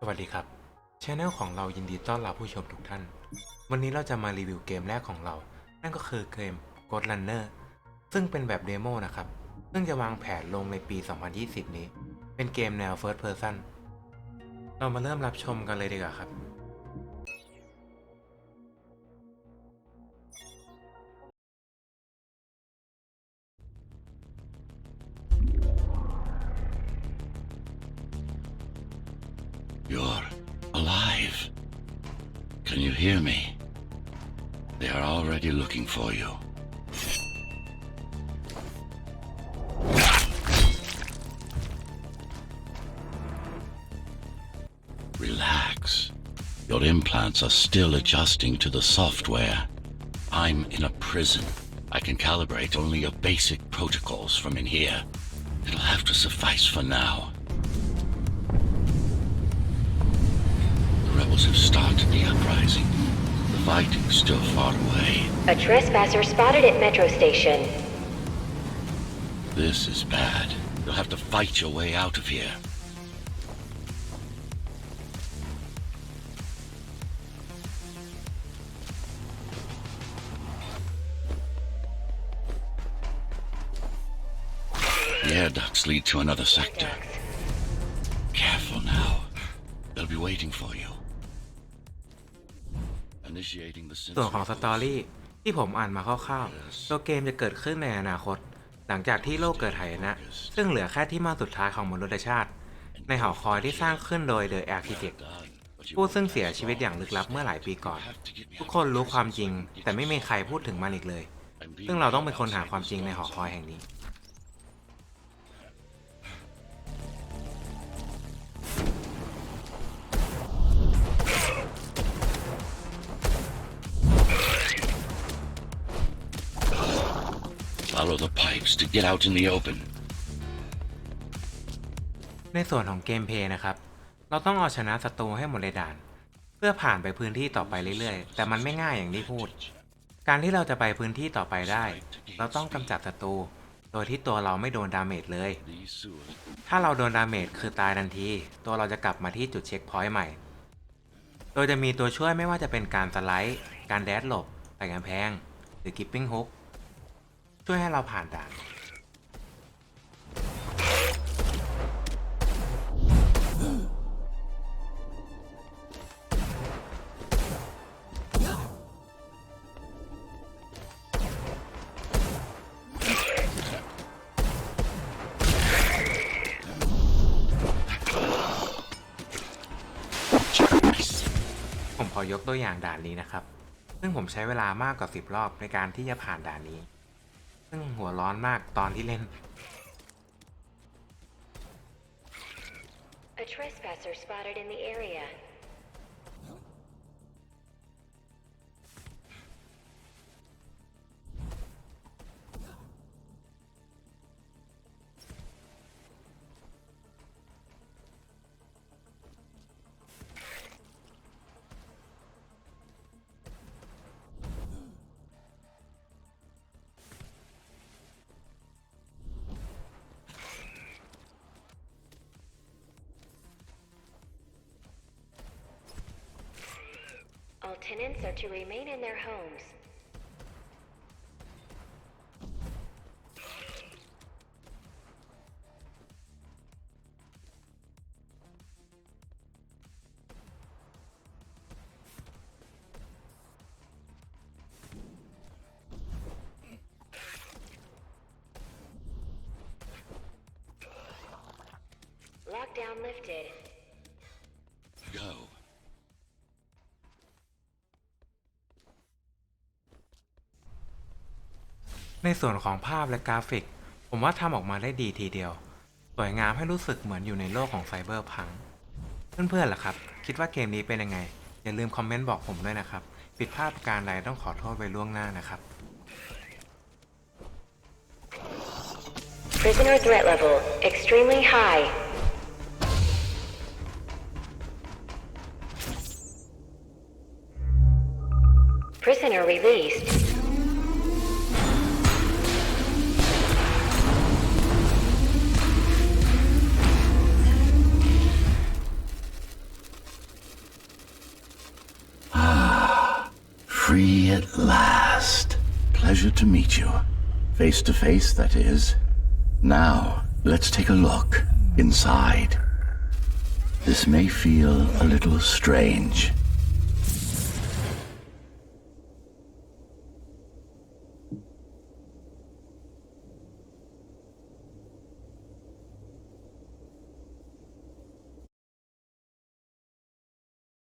สวัสดีครับช anel ของเรายินดีต้อนรับผู้ชมทุกท่าน วันนี้เราจะมารีวิวเกมแรกของเรา นั่นก็คือเกม Ghost Runner ซึ่งเป็นแบบเดโมนะครับ ซึ่งจะวางแผนลงในปี 2020 นี้ เป็นเกมแนว First Person เรามาเริ่มรับชมกันเลยดีกว่าครับ You're alive. Can you hear me? They are already looking for you. Relax. Your implants are still adjusting to the software. I'm in a prison. I can calibrate only your basic protocols from in here. It'll have to suffice for now. Rebels have started the uprising. The fighting's still far away. A trespasser spotted at Metro Station. This is bad. You'll have to fight your way out of here. The air ducts lead to another sector. Careful now. They'll be waiting for you. Initiating the ส่วนของส sensory ตอรี่ที่ผมอ่านมาคร่าวๆตัวเกมจะเกิดขึ้นในอนาคต หลังจากที่โลกเกิดหายนะ ซึ่งเหลือแค่ที่มาสุดท้ายของมนุษยชาติ ในหอคอยที่สร้างขึ้นโดย The Architect ผู้ซึ่งเสียชีวิตอย่างลึกลับเมื่อหลายปีก่อน ทุกคนรู้ความจริงแต่ไม่มีใครพูดถึงมันอีกเลย ซึ่งเราต้องเป็นคนหาความจริงในหอคอยแห่งนี้ Follow the pipes to get out in the open. ในส่วนของเกมเพลย์นะครับ เราต้องเอาชนะศัตรูให้หมดในด่าน เพื่อผ่านไปพื้นที่ต่อไปเรื่อยๆ แต่มันไม่ง่ายอย่างที่พูด การที่เราจะไปพื้นที่ต่อไปได้ เราต้องกำจัดศัตรู โดยที่ตัวเราไม่โดนดาเมจเลย ถ้าเราโดนดาเมจคือตายทันที ตัวเราจะกลับมาที่จุดเช็คพอยต์ใหม่ โดยจะมีตัวช่วยไม่ว่าจะเป็นการสไลด์ การแดดหลบไต่กำแพง หรือกิปปิ้งฮุก ช่วยให้เราผ่านด่าน ผมขอยกตัวอย่างด่านนี้นะครับ ซึ่งผมใช้เวลามากกว่า 10 รอบในการที่จะผ่านด่านนี้ ซึ่งหัวร้อนมากตอนที่เล่น A trespasser spotted in the area. Tenants are to remain in their homes. Lockdown lifted. ในส่วนของภาพและกราฟิก ผมว่าทำออกมาได้ดีทีเดียว สวยงามให้รู้สึกเหมือนอยู่ในโลกของไซเบอร์พัง เพื่อนๆล่ะครับ คิดว่าเกมนี้เป็นยังไง อย่าลืมคอมเมนต์บอกผมด้วยนะครับ ผิดพลาดประการใดต้องขอโทษไว้ล่วงหน้านะครับ Prisoner threat level extremely high. Prisoner released. Pleasure to meet you. Face to face, that is. Now, let's take a look inside. This may feel a little strange.